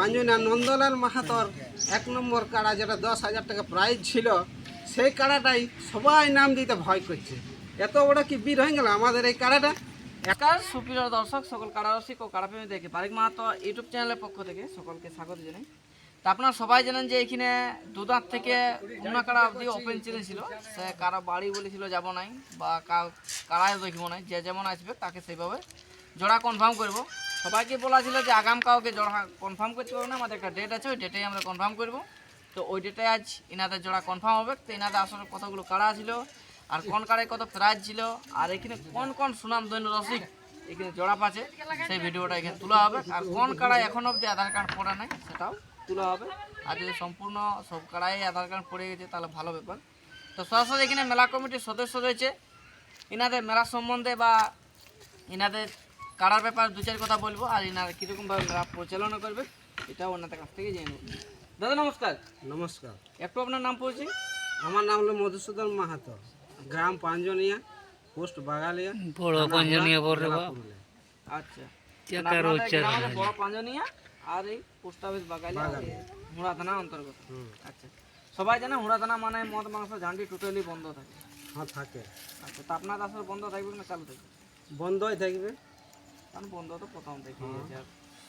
পাঞ্জনা নন্দলাল মাহাতর এক নম্বর কাড়া, যেটা দশ হাজার টাকা প্রাইজ ছিল, সেই কাড়াটাই সবাই নাম দিতে ভয় করছে। এত বড় কি বীর হয়ে গেল আমাদের এই কাড়াটা? একার সুপ্রিয় দর্শক, সকল কারারসিক ও কারাপ্রেমী দেখে বারিক মাহাতো ইউটিউব চ্যানেলের পক্ষ থেকে সকলকে স্বাগত জানাই। তা আপনারা সবাই জানেন যে এখানে দুদাঁত থেকে উনা কাড়া অবধি ওপেন চ্যানেল ছিল। সে কারা বাড়ি বলেছিল, যাব নাই বা কা- কারায় দেখব নাই, যে যেমন আসবে তাকে সেইভাবে জোড়া কনফার্ম করব। সবাইকে বলা ছিল যে আগাম কাউকে জোড়া কনফার্ম করতে পারব না, আমাদের একটা ডেট আছে, ওই ডেটেই আমরা কনফার্ম করব। তো ওই ডেটে আজ ইনাদের জোড়া কনফার্ম হবে, তো ইনাদের আসলে কতগুলো কাড়া ছিল, আর কোন কাড়ায় কত প্রাইজ ছিল, আর এখানে কোন কোন সুনাম দৈন্য রসিক এখানে জোড়া পাচ্ছে, সেই ভিডিওটা এখানে তোলা হবে। আর কোন কাড়ায় এখন অবধি আধার কার্ড পড়া নাই, সেটাও তোলা হবে। আর যদি সম্পূর্ণ সব কাড়াই আধার কার্ড পড়ে গেছে, তাহলে ভালো ব্যাপার। তো সরাসরি এখানে মেলা কমিটির সদস্য রয়েছে। ইনাদের মেলা সম্বন্ধে বা ইনাদের কাড়ার ব্যাপারে দু চার কথা বলব আর ইনারা কীরকমভাবে পরিচালনা করবে এটাও ওনাদের কাছ থেকে জেনে নেব। দাদা নমস্কার। নমস্কার। একটু আপনার নাম পড়ছি আমার নাম হলো মধুসূদন মাহাতো গ্রাম পাঞ্জনিয়া পোস্ট বাগালিয়া বড় পাঞ্জনিয়া বড় আচ্ছা। গ্রামে বড় পাঞ্জনিয়া আর এই পোস্ট অফিস বাগালি। হুড়া থানা অন্তর্গত। আচ্ছা। সবাই জানে হুড়া থানা মানে মদ মাংস ঝান্ডি টোটালি বন্ধ থাকে। হ্যাঁ থাকে। আচ্ছা তা আপনার আসলে বন্ধ থাকবে না চালু থাকবে? বন্ধই থাকবে। কারণ বন্ধ তো প্রথম থেকে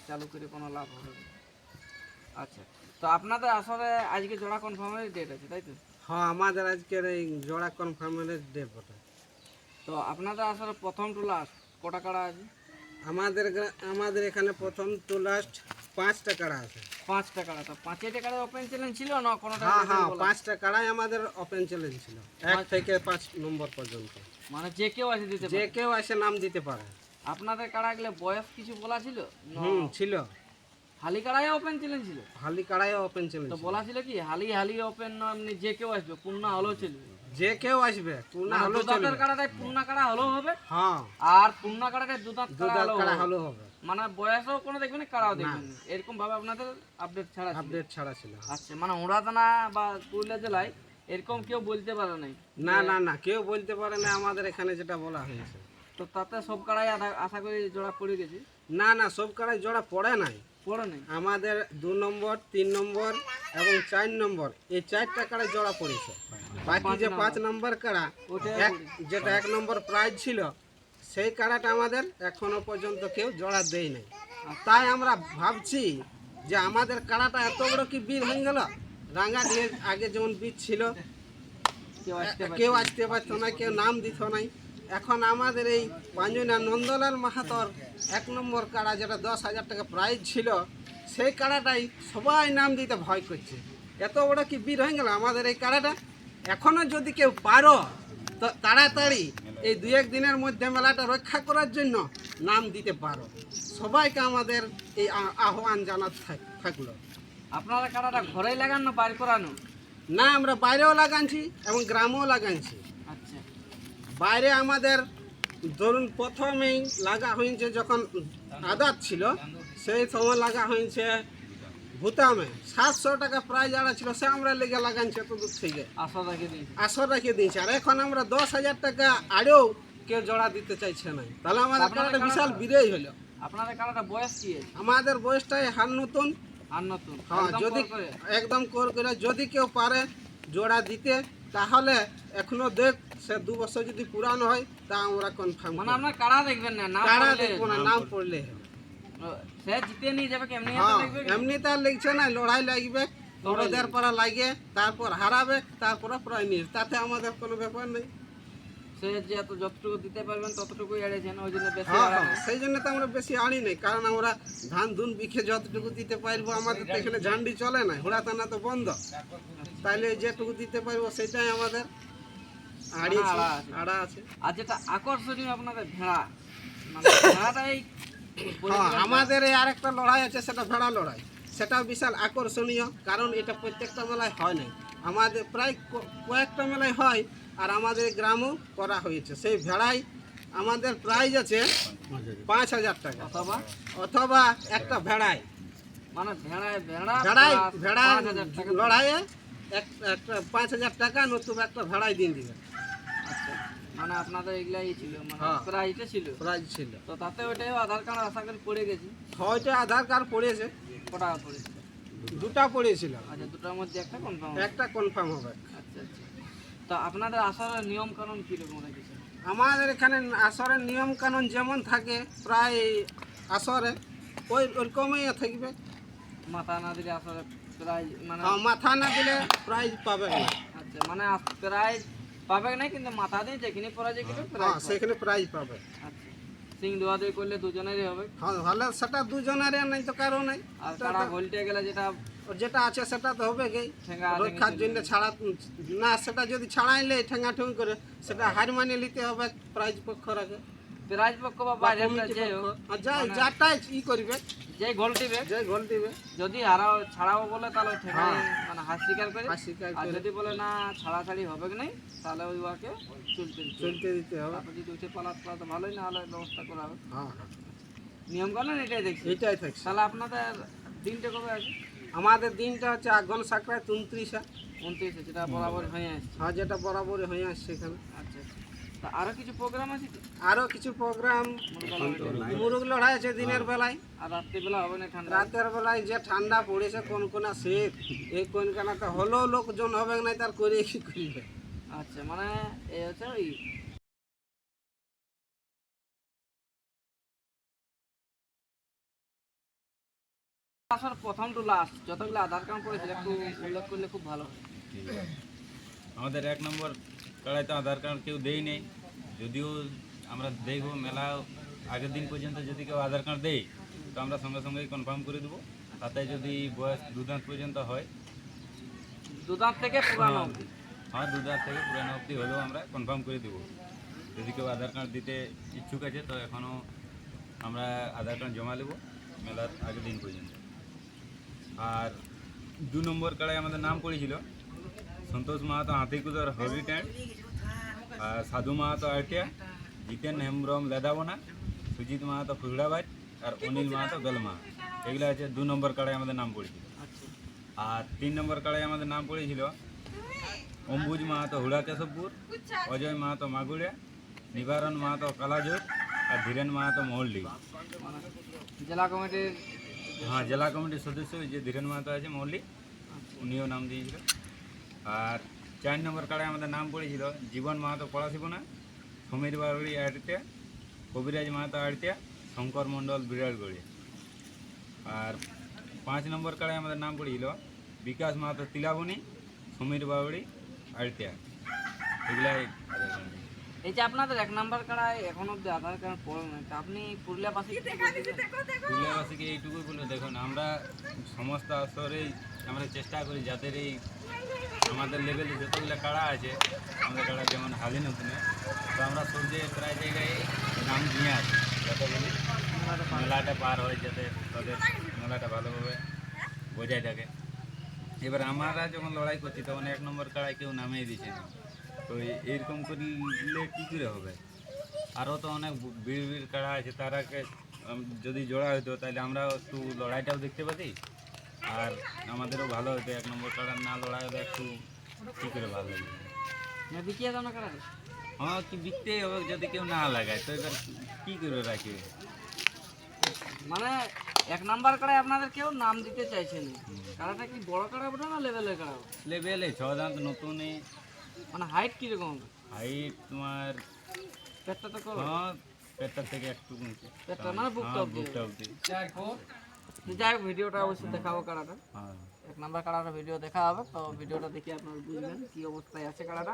চালু করে কোনো লাভ হবে। আচ্ছা তো আপনাদের আসলে আজকে জোড়া কনফার্মের ডেট আছে তাই তো? হ্যাঁ আমাদের আজকের এই জোড়া কনফার্মের ডেট বটে। তো আপনাদের আসলে প্রথম টু লাস্ট কটা কাড়া আছে? আমাদের আমাদের এখানে প্রথম টু লাস্ট পাঁচটা কাড়া আছে। পাঁচটা কাড়া তো পাঁচটা কাড়া ওপেন চ্যালেঞ্জ ছিল না কোনোটা হ্যাঁ হ্যাঁ পাঁচটা কাড়াই আমাদের ওপেন চ্যালেঞ্জ ছিল। এক থেকে পাঁচ নম্বর পর্যন্ত। মানে যে কেউ আছে দিতে যে কেউ এসে নাম দিতে পারে। আপনাদের কাড়াগুলো বয়স কিছু বলা ছিল? হুম ছিল। হালি কাড়াই ওপেন চ্যালেঞ্জ ছিল? হালি কাড়াই ওপেন চ্যালেঞ্জ তো বলা ছিল কি হালি হালি ওপেন না এমনি যে কেউ আসবে পূর্ণা হলেও চলবে। যে কেউ আসবে পূর্ণা মানে হলো দুদাঁতের চলবে। কাড়াটাই পূর্ণা কাড়া হলেও হবে হ্যাঁ। আর পূর্ণা কাড়াটাই দুদাঁত কাড়া হলেও হবে। হলো হবে। মানে বয়সও কোনো দেখবেন না কাড়াও দেখবেন না। এরকম ভাবে আপনাদের আপডেট ছাড়া আপডেট ছাড়া ছিল। আচ্ছা মানে হুড়াদানা বা পুরুলিয়া জেলায় এরকম কেউ বলতে পারে নাই না না না কেউ বলতে পারে না আমাদের এখানে যেটা বলা হয়েছে। তো তাতে সব কাড়াই আশা করি জোড়া পড়ে গেছে। না না সব কাড়াই জোড়া পড়ে নাই। পড়ে নাই? আমাদের দু নম্বর তিন নম্বর এবং চার নম্বর এই চারটা কাড়া জোড়া পড়েছে। বাকি যে পাঁচ নম্বর। কাড়া এক যেটা এক নম্বর প্রাইজ ছিল সেই কাড়াটা আমাদের এখনও পর্যন্ত কেউ জোড়া দেয় নাই। তাই আমরা ভাবছি যে আমাদের কাড়াটা এত বড় কি বীর হয়ে গেল? রাঙ্গা দিয়ে আগে যেমন বীর ছিল কেউ আসতে পারতো না কেউ নাম দিত নাই। এখন আমাদের এই পাঞ্জনা নন্দলাল মাহাতর এক নম্বর কাড়া যেটা দশ হাজার টাকা প্রাইজ ছিল সেই কাড়াটাই সবাই নাম দিতে ভয় করছে। এত বড় কি বীর হয়ে গেল আমাদের এই কাড়াটা? এখনও যদি কেউ পারো তো তাড়াতাড়ি এই দু এক দিনের মধ্যে মেলাটা রক্ষা করার জন্য নাম দিতে পারো। সবাইকে আমাদের এই আহ্বান থাক- থাকল। আপনারা কাড়াটা ঘরেই লাগান না বাইর করানো? না আমরা বাইরেও লাগাচ্ছি এবং গ্রামেও আচ্ছা বাইরে আমাদের ধরুন প্রথমেই লাগা হয়েছে যখন আদাত ছিল সেই সময় লাগা হয়েছে ভুতামে। সাতশো টাকা প্রাইজ আড়া ছিল সে আমরা লেগে লাগাচ্ছি এত দূর থেকে। আসর রেখে দিয়েছি। আর এখন আমরা দশ হাজার টাকা আড়েও কেউ জোড়া দিতে চাইছে না। তাহলে আমাদের একটা বিশাল বিরেই হলো। আপনাদের কাড়াটা বয়স কি আমাদের বয়সটাই হার নতুন আর নতুন হ্যাঁ যদি একদম কোর করে যদি কেউ পারে জোড়া দিতে তাহলে এখনও দেখ সে দু বছর যদি পুরানো হয় তা আমরা কনফার্ম মানে আপনার কাড়া দেখবেন না? না কারা পড়লে- দেখব না নাম পড়লে। সে জিতে নিয়ে যাবে কেমনি হ্যাঁ দেখবে এমনি তার লিখছে না লড়াই লাগবে। বড়দের পাড়া লাগে তারপর হারাবে তারপরে প্রাইমিস তাতে আমাদের কোনো ব্যাপার নেই। সে যে এত যতটুকু দিতে পারবেন ততটুকুই এড়েছেন ওই জন্য বেশি হ্যাঁ হ্যাঁ সেই জন্য তো আমরা বেশি আড়ি নেই কারণ আমরা ধান ধুন বিখে যতটুকু দিতে পারব আমাদের তো এখানে ঝান্ডি চলে না হোড়া হুড়াতানা তো বন্ধ। তাইলে যেটুকু দিতে পারব সেটাই আমাদের। আড়ি আড়া আছে। আর যেটা আকর্ষণীয় আপনাদের ভেড়া মানে ভেড়াটাই হ্যাঁ আমাদের এই আরেকটা লড়াই আছে সেটা ভেড়া লড়াই। সেটাও বিশাল আকর্ষণীয় কারণ এটা প্রত্যেকটা মেলায় হয় নাই। আমাদের প্রায় কয়েকটা মেলায় হয় আর আমাদের গ্রামও করা হয়েছে। সেই ভেড়াই আমাদের প্রাইজ আছে পাঁচ হাজার টাকা। অথবা? অথবা একটা ভেড়াই। মানে ভেড়ায় ভেড়া ভেড়াই plus ভেড়া লড়াইয়ে এক একটা পাঁচ হাজার টাকা নতুবা একটা ভেড়াই দিন দিবে। আচ্ছা। মানে আপনাদের এগুলাই ছিল মানে হ্যাঁ। প্রাইজটা ছিল। প্রাইজ ছিল। তো তাতে ওইটাই আধার কার্ড আশা করি পড়ে গেছি? ছয়টা আধার কার্ড পড়েছে। কটা পড়েছিল দুটা পড়েছিল। আচ্ছা দুটার মধ্যে একটা কনফার্ম একটা কনফার্ম হবে। আচ্ছা আচ্ছা। তো আপনাদের আসার নিয়ম কানুন কীরকম রেখেছে আমাদের এখানে আসরের নিয়ম কানুন যেমন থাকে প্রায় আসরে ওই ওরকমই থাকবে। মাথা না দিলে আসলে প্রাইজ মানে আর মাথা না দিলে প্রাইজ পাবে না আচ্ছা মানে প্রাইজ পাবে না কিন্তু মাথা দিয়ে যেখানে পড়া যায় কিন্তু হ্যাঁ প্রাইজ সেখানে প্রাইজ পাবে। আচ্ছা সিং দোয়া দিয়ে করলে দুজনেরই হবে। হ্যাঁ হলে সেটা দুজনের নাই তো কারও নাই। আর কারা গোলটে গেলে যেটা ওর যেটা আছে সেটা তো হবে গেই। ঠেঙ্গা রক্ষার জন্য ছাড়া না সেটা যদি ছাড়াইলে ঠেঙ্গা ঠেঙ্গি করে সেটা হার মানিয়ে নিতে হবে প্রাইজ পক্ষ রাখে। প্রাইজ পক্ষ বা বাইরে কমিটি যে পক্ষ। আর যাই যাটাই ই করবে যে গোল টিবে যে গোল দিবে যদি হারাও ছাড়াও বলে তাহলে ঠেকাই মানে হাত স্বীকার করে। আর যদি বলে না ছাড়াছাড়ি হবে কি নাই তাহলে ওই ওয়াকে চলতে চলতে দিতে হবে। তারপর যদি উঠে পালাত পালাতে ভালোই না হলে ব্যবস্থা করা হবে। হ্যাঁ হ্যাঁ। নিয়ম কানুন এটাই দেখছি। এইটাই থাকছে। তাহলে আপনাদের দিনটা কবে আছে? আমাদের দিনটা হচ্ছে আগুন সাকরাত উনত্রিশে। উনত্রিশে যেটা বরাবর হয়ে আসছে। হ্যাঁ যেটা বরাবরই হয়ে আসছে এখানে। আরও কিছু প্রোগ্রাম আছে কি? আরও কিছু প্রোগ্রাম মুরগ লড়াই আছে দিনের বেলায়। আর রাত্রিবেলা হবে না ঠান্ডা? রাতের বেলায় যে ঠান্ডা পড়েছে কোন কোন শীত এই কোন কোনাতে হলেও লোকজন হবে না তার করে কি করবে? আচ্ছা মানে এই হচ্ছে ওই আসার প্রথম টু লাস্ট যতগুলো আধার কার্ড পড়েছিল একটু উল্লেখ করলে খুব ভালো হয়। আমাদের এক নম্বর কাড়ায় তো আধার কার্ড কেউ দেই নেই। যদিও আমরা দেখব মেলা আগের দিন পর্যন্ত যদি কেউ আধার কার্ড দেয় তো আমরা সঙ্গে সঙ্গেই কনফার্ম করে দেবো। তাতে যদি বয়স দু দাঁত পর্যন্ত হয় দুদাঁত থেকে পুরানো অবধি। হ্যাঁ দু দাঁত থেকে পুরানো অবধি হলেও আমরা কনফার্ম করে দেবো। যদি কেউ আধার কার্ড দিতে ইচ্ছুক আছে তো এখনও আমরা আধার কার্ড জমা নেব মেলার আগের দিন পর্যন্ত। আর দু নম্বর কাড়ায় আমাদের নাম পড়েছিল। সন্তোষ মাহাতো হাতিকুদর হবি ট্যান্ট আর সাধু মাহাতো আটিয়া জিতেন হেমব্রম লেদাবনা সুজিত মাহাতো ফুজড়াবাজ আর অনিল মাহাতো গলমা এগুলো হচ্ছে দু নম্বর কাড়ায় আমাদের নাম পড়েছিল আচ্ছা আর তিন নম্বর কাড়ায় আমাদের নাম পড়েছিল অম্বুজ মাহাতো হুড়া কেশবপুর অজয় মাহাতো মাগুড়িয়া নিবারণ মাহাতো কালাজোর আর ধীরেন মাহাতো মহল্লি মানে জেলা কমিটির হ্যাঁ জেলা কমিটির সদস্য ওই যে ধীরেন মাহাতো আছে মহল্লি উনিও নাম দিয়েছিল আর চার নম্বর কার্ডে আমাদের নাম পড়েছিল জীবন মাহাতো পড়াশিবনা সমীর বাড়ি আড়িয়া কবিরাজ মাহাতো আড়িয়া শঙ্কর মণ্ডল বিরাটগড়ি আর পাঁচ নম্বর কার্ডে আমাদের নাম পড়েছিল বিকাশ মাহাতো তিলাবনি সমীর বাউড়ি আড়িয়া এগুলাই এই যে আপনাদের এক নাম্বার কার্ড এখন অব্দি আধার কার্ড পড়ে না আপনি পুরুলিয়া পাশে কি বলতে চান? পুরুলিয়াবাসীকে এইটুকুই বলে দেখুন আমরা সমস্ত আসরেই আমরা চেষ্টা করি যাতে এই আমাদের লেভেলে যতগুলো কাড়া আছে, আমাদের কাড়া যেমন হালি নতুনে তো আমরা সব প্রায় জায়গায় নাম নিয়ে আসি। যতগুলি মেলাটা পার হয় যাতে তাদের মেলাটা ভালোভাবে বজায় থাকে। এবার আমরা যখন লড়াই করছি, তখন এক নম্বর কাড়ায় কেউ নামিয়ে দিচ্ছে না। তো এই- এইরকম করলে কী করে হবে? আরও তো অনেক বীর বীর কাড়া আছে, তারাকে যদি জোড়া হতো তাহলে আমরাও একটু লড়াইটাও দেখতে পাতি আর আমাদেরও ভালো হতো, এক নম্বর কাড়া না লড়াই হলে একটু কী করে ভালো লাগবে না বিকিয়া দাও না কার্ড হ্যাঁ কি বিকতেই হবে যদি কেউ না লাগায় তো এবার কী করে রাখি মানে এক নাম্বার কার্ডে আপনাদের কেউ নাম দিতে চাইছে না। কারাটা কি বড় কাড়া ওঠে না লেভেলের কাড়া লেভেলে ছ দাঁত নতুনই। মানে হাইট কীরকম হাইট তোমার পেটটা তো করো। হ্যাঁ পেটটার থেকে একটু উঁচু পেটটা মানে বুকটা হ্যাঁ অবধি। তো যাই হোক। ভিডিওটা অবশ্যই দেখাবো কাড়াটা হ্যাঁ। এক নাম্বার কাড়াটা ভিডিও দেখা হবে তো ভিডিওটা দেখে আপনারা বুঝবেন কি অবস্থায় আছে কাড়াটা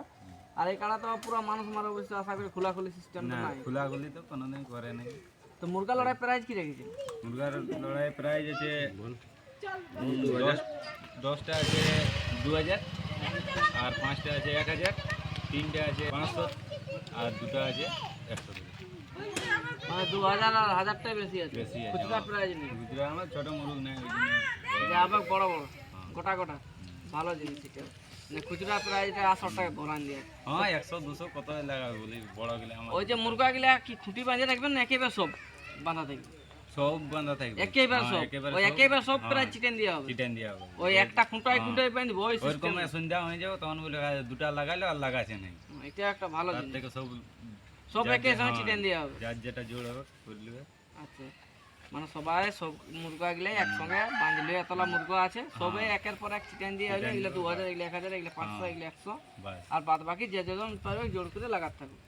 আর এই কাড়া তো পুরো মানুষ মারা অবশ্যই আশা করি খোলাখুলি সিস্টেম না নাই। খোলাগুলি তো কোনোদিন করে নাই। তো মুরগা লড়াই প্রাইজ কি রেখেছে? মুরগার লড়াই প্রাইস আছে দশ। দশটা আছে দু হাজার আর পাঁচটা আছে এক হাজার তিনটে আছে পাঁচশো আর দুটো আছে একশো মানে দু হাজার আর হাজারটাই বেশি আছে। বেশি আছে খুচরা প্রাইজ নেই। গুজরা আমার ছোটো মুরগ নেই আবার বড় বড়। গোটা গোটা। ভালো জিনিস এটা। মানে খুচরা প্রাইজটা আটশো টাকা ধরান দিয়ে। হ্যাঁ একশো দুশো কত লাগাবে বলি বড় গেলে ওই যে মুরগা গিলা কি খুঁটি বাঁধে রাখবেন না একেবারে সব বাঁধা থাকবে? সব বান্ধা থাকবে। একেবারে হ্যাঁ, সব। ওই। একেবারে সব হ্যাঁ, প্রায় চিকেন দেওয়া হবে। চিটেন দেওয়া হবে। ওই একটা খুঁটায় খুঁটায় বাঁধবো ওই system। সন্ধ্যা হয়ে যাবে তখন বলে দুটা লাগাইলো আর লাগাছে নাই। এটা একটা ভালো জিনিস। সব সব একে সঙ্গে হ্যাঁ, চিকেন দেওয়া হবে। যার যেটা জোর হবে করে নেবে। আচ্ছা। মানে সবাই সব মুরগা গুলো একসঙ্গে বাঁধলে এতলা মুরগা আছে। সবে একের পর এক চিকেন দিয়ে হইলে এগুলো দু হাজার এগুলো এক হাজার এগুলো পাঁচশো এগুলো একশো। আর বাদ বাকি যে যেজন পারবে জোর করে লাগাতে থাকবে।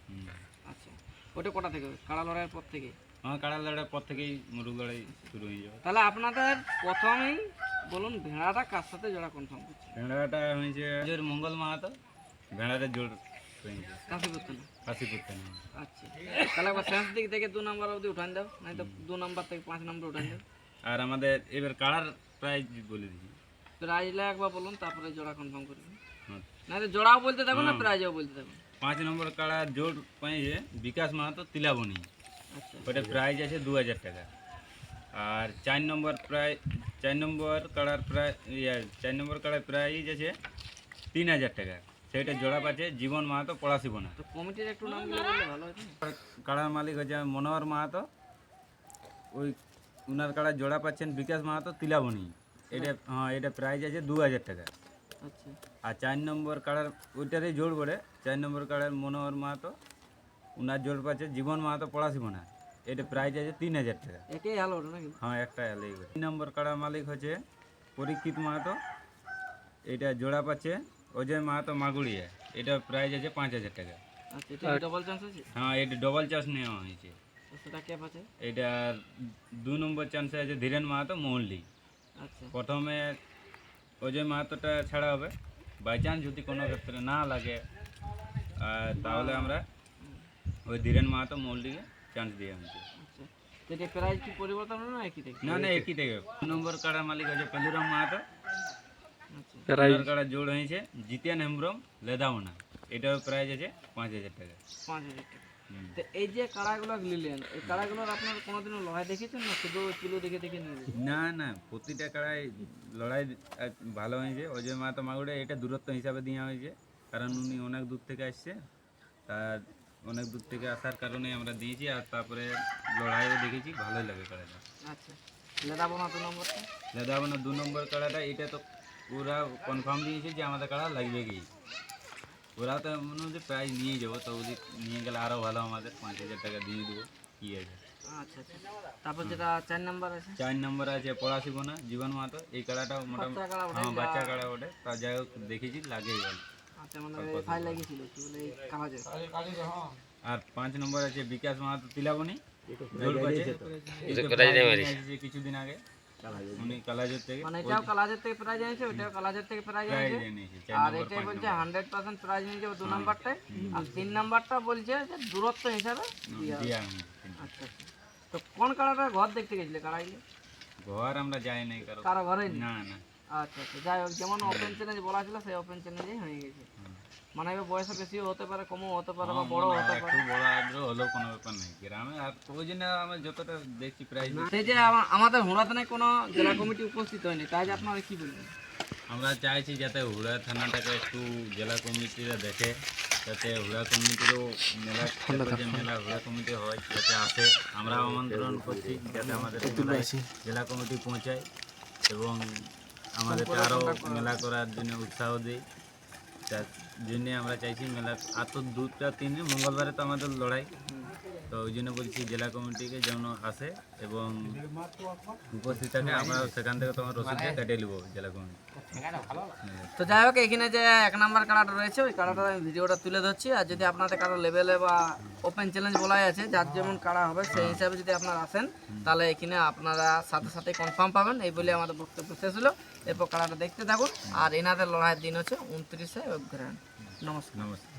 আচ্ছা ওটা কটা থেকে? কাড়া লড়াইয়ের পর থেকে? আমার কাড়া লড়াই পর থেকেই মুরগ লড়াই শুরু হয়ে যাবে। তাহলে আপনাদের প্রথমেই বলুন ভেড়াটা কার সাথে জোড়া কনফার্ম করছে ভেড়াটা হয়েছে মঙ্গল মাহাতো ভেড়াটা জোর কাশি করতে না ফাঁসি করতে নেই আচ্ছা তাহলে একবার শেষ দিক থেকে দু নাম্বার অবধি উঠান দাও নাই তো দু নাম্বার থেকে পাঁচ নাম্বার উঠান দাও। আর আমাদের এবার কাড়ার প্রাইজ বলে দিচ্ছি প্রাইজটা একবার বলুন তারপরে জোড়া কনফার্ম করবেন হ্যাঁ। না তো জোড়াও বলতে থাকুন না প্রাইজও বলতে থাকুন পাঁচ নম্বর কাড়া জোর পাইছে বিকাশ মাহাতো তিলাবনি আচ্ছা। ওটা প্রাইজ আছে দু হাজার টাকা। আর চার নম্বর প্রায় চার নম্বর কাড়ার প্রায় ইয়া চার নম্বর কাড়ার প্রাইজ আছে তিন হাজার টাকা। সেইটা জোড়া পাচ্ছে জীবন মাহাতো পড়াশিব না তো কমিটির একটু নামগুলো ভালো কাড়ার মালিক হচ্ছে মনোহর মাহাতো ওই উনার কাড়া জোড়া পাচ্ছেন বিকাশ মাহাতো তিলাবনি এটা হ্যাঁ এটা প্রাইজ আছে দু হাজার টাকা। আচ্ছা। আর চার নম্বর কাড়ার ওইটারই জোর বলে চার নম্বর কাড়ার মনোহর মাহাতো উনার জোর পাচ্ছে জীবন মাহাতো পড়াশিব না এটা প্রাইজ আছে তিন হাজার টাকা। একেই ভালো নাকি? হ্যাঁ একটা তিন নম্বর কাড়ার মালিক হচ্ছে পরীক্ষিত মাহাতো এটা জোড়া পাচ্ছে অজয় মাহাতো মাগুড়িয়া এটা প্রাইজ আছে পাঁচ হাজার টাকা। আচ্ছা এটা ডবল চান্স আছে? হ্যাঁ এটা ডবল চার্জ নেওয়া হয়েছে। তো সেটা ক্যাপ আছে? এটার দু নম্বর চান্সে আছে ধীরেন মাহাতো মহল্লি আচ্ছা। প্রথমে অজয় মাহাতোটা ছাড়া হবে। বাই চান্স যদি কোনো ক্ষেত্রে না লাগে আর তাহলে আমরা ওই ধীরেন মাহাতো মহল্লিকে চান্স দিয়ে হয়েছে আচ্ছা। তো এটা প্রাইজ কি পরিবর্তন হলো না একই থেকে? না না একই থেকে। দু নম্বর কাড়ার মালিক আছে পেলুরাম মাহাতো আচ্ছা ওনার জোড় হয়েছে জিতিয়ান হেমব্রম লেদাওনা এটার প্রাইস আছে পাঁচ হাজার টাকা পাঁচ হাজার টাকা তো এই যে কাড়াগুলো নিলেন এই কাড়াগুলোর আপনার কোনোদিনও লড়াই দেখেছেন না শুধু কিলো দেখে দেখে নিয়ে না না প্রতিটা কাড়াই লড়াই ভালো হয়েছে অজয় মাহাতো মাগুড়ে এটা দূরত্ব হিসাবে দেওয়া হয়েছে কারণ উনি অনেক দূর থেকে আসছে তার অনেক দূর থেকে আসার কারণে আমরা দিয়েছি আর তারপরে লড়াইও দেখেছি ভালোই লাগে কাড়াটা আচ্ছা লেদাবো না দু নম্বরটা লেদাওনা দু নম্বর কাড়াটা এটা তো ওরা কনফার্ম দিয়েছে যে আমাদের কাড়া লাগবে কি ওরা তো মনে হচ্ছে প্রাইজ নিয়ে যাব তো ওদের নিয়ে গেলে আরও ভালো আমাদের পাঁচ হাজার টাকা দিয়ে দেবো কী আছে আচ্ছা আচ্ছা তারপর যেটা চার নাম্বার আছে চার নম্বর আছে পড়াশিবনা জীবন মাহাতো এই কাড়াটাও মোটামুটি বাচ্চা কাড়া ওঠে হ্যাঁ বাচ্চা কাড়া ওঠে তা যাই হোক দেখেছি লাগেই গেল আচ্ছা মানে ফাইল লাগিয়েছিল কি বলে এই কাগজে আর পাঁচ নম্বর আছে বিকাশ মাহাতো তিলাবনি জোর পাচ্ছে এসেছে কিছুদিন আগে উনি কালাজোর থেকে মানে এটাও কালাজের থেকে প্রাইজ আনছে ওটাও কালাজের থেকে প্রাইজ প্রাইজ আনছে এনেছে চার আর নম্বর এটাই বলছে হান্ড্রেড পার্সেন্ট প্রাইজ নিয়ে যাবে দু নাম্বারটায়। আর তিন নাম্বারটা বলছে যে দূরত্ব হিসাবে দিয়ে হবে। দিয়া হয়েছে। আচ্ছা আচ্ছা। তো কোন কালারটা ঘর দেখতে গেছিলে কারাইলে ঘর আমরা যাই নাই কারও। কারও ঘরে নেই না না। আচ্ছা আচ্ছা। যাই হোক যেমন ওপেন চ্যালেঞ্জ বলা ছিল সেই ওপেন চ্যালেঞ্জেই হয়ে গেছে। মানে এবার বয়সে বেশিও হতে পারে কমও হতে পারে বা বড় হতে পারে। একটু বড় আগ্রহ হলেও কোনো ব্যাপার নেই গ্রামে আর ওই জন্য আমরা যতটা দেখছি প্রাইজ সেই যে আমা- আমাদের হুড়াতে কোনো জেলা কমিটি উপস্থিত হয়নি তাই যে আপনারা কি বলবেন? আমরা চাইছি যাতে হুড়া থানাটাকে একটু জেলা কমিটিরা দেখে যাতে হুড়া কমিটিরও মেলা যে মেলা হুড়া কমিটি হয় যাতে আসে। আমরা আমন্ত্রণ করছি যাতে আমাদের জেলা কমিটি পৌঁছায় এবং আমাদেরকে আরও মেলা করার জন্য উৎসাহ দেয়। তার জন্যে আমরা চাইছি মেলা আর তো দুটা তিন, মঙ্গলবারে তো আমাদের লড়াই। তো ওই জন্য বলছি জেলা কমিটিকে যেন আসে এবং উপস্থিত থাকে, আমরা সেখান থেকে তোমার রসিদটা কেটে নেব জেলা কমিটি। তো যাই হোক, এখানে যে এক নাম্বার কাড়াটা রয়েছে, ওই কাড়াটার আমি ভিডিওটা তুলে ধরছি। আর যদি আপনাদের কারও লেভেলে বা ওপেন চ্যালেঞ্জ বলাই আছে, যার যেমন কাড়া হবে, সেই হিসাবে যদি আপনারা আসেন, তাহলে এখানে আপনারা সাথে সাথে কনফার্ম পাবেন। এই বলে আমাদের বক্তব্য শেষ হলো। এরপর কাড়াটা দেখতে থাকুন। আর এনাদের লড়াইয়ের দিন হচ্ছে উনত্রিশে অগ্রহায়ণ। নমস্কার। নমস্কার